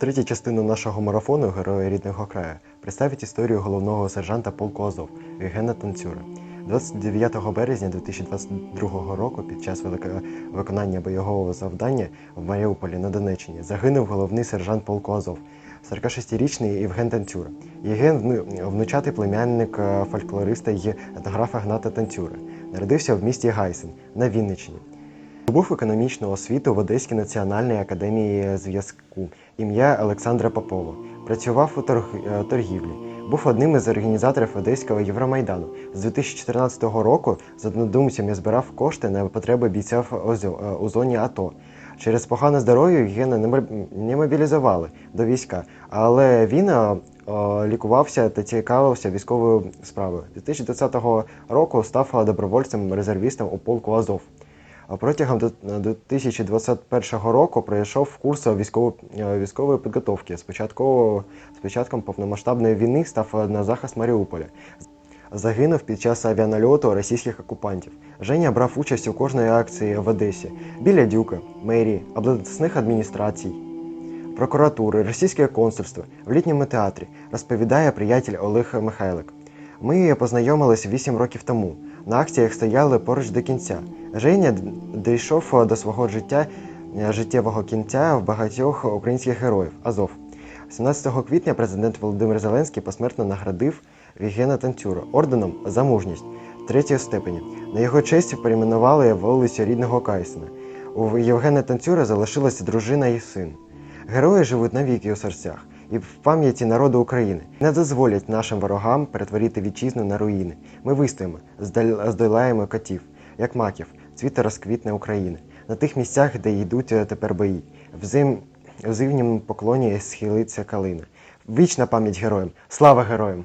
Третя частина нашого марафону Герої рідного краю представить історію головного сержанта полку Азов Євгена Танцюра. 29 березня 2022 року під час виконання бойового завдання в Маріуполі на Донеччині загинув головний сержант полку Азов, 46-річний Євген Танцюра. Євген внучатий племянник е, фольклориста й етнографа Гната Танцюра. Народився в місті Гайсен на Вінниччині. Здобув економічну освіту в Одеській національній академії зв'язку ім'я Олександра Попова. Працював у торг- е, торгівлі. Був одним із організаторів Одеського Євромайдану. З 2014 року з однодумцями збирав кошти на потреби бійців е, у зоні АТО. Через погане здоров'я Євгена не моб- мобілізували до війська, але він е, лікувався та цікавився військовою справою. 2020 року став добровольцем-резервістом у полку Азов. Протягом до- 2021 року пройшов курс е, військової підготовки. Спочатку з початком повномасштабної війни став на захист Маріуполя. Загинув під час авіанальоту російських окупантів. Женя брав участь у кожної акції в Одесі біля Дюка, мерії, обласних адміністрацій, прокуратури, російське консульство, в літньому театрі, розповідає приятель Олег Михайлик. Ми познайомилися 8 років тому. На акціях стояли поруч до кінця. Женя дійшов до свого життя е, життєвого кінця в багатьох українських героїв Азов. 17 квітня президент Володимир Зеленський посмертно наградив Євгена Танцюра орденом за мужність третього степеня. На його честь перейменували вулицю рідного Кайсена. У Євгена Танцюра залишилася дружина і син. Герої живуть навіки у серцях і в пам'яті народу України. Не дозволять нашим ворогам перетворити вітчизну на руїни. Ми вистоїмо, здолаємо котів, як маків, цвіте розквітне України. На тих місцях, де йдуть е, тепер бої. В зим... в зимнім поклоні схилиться калина. Вічна пам'ять героям. Слава героям!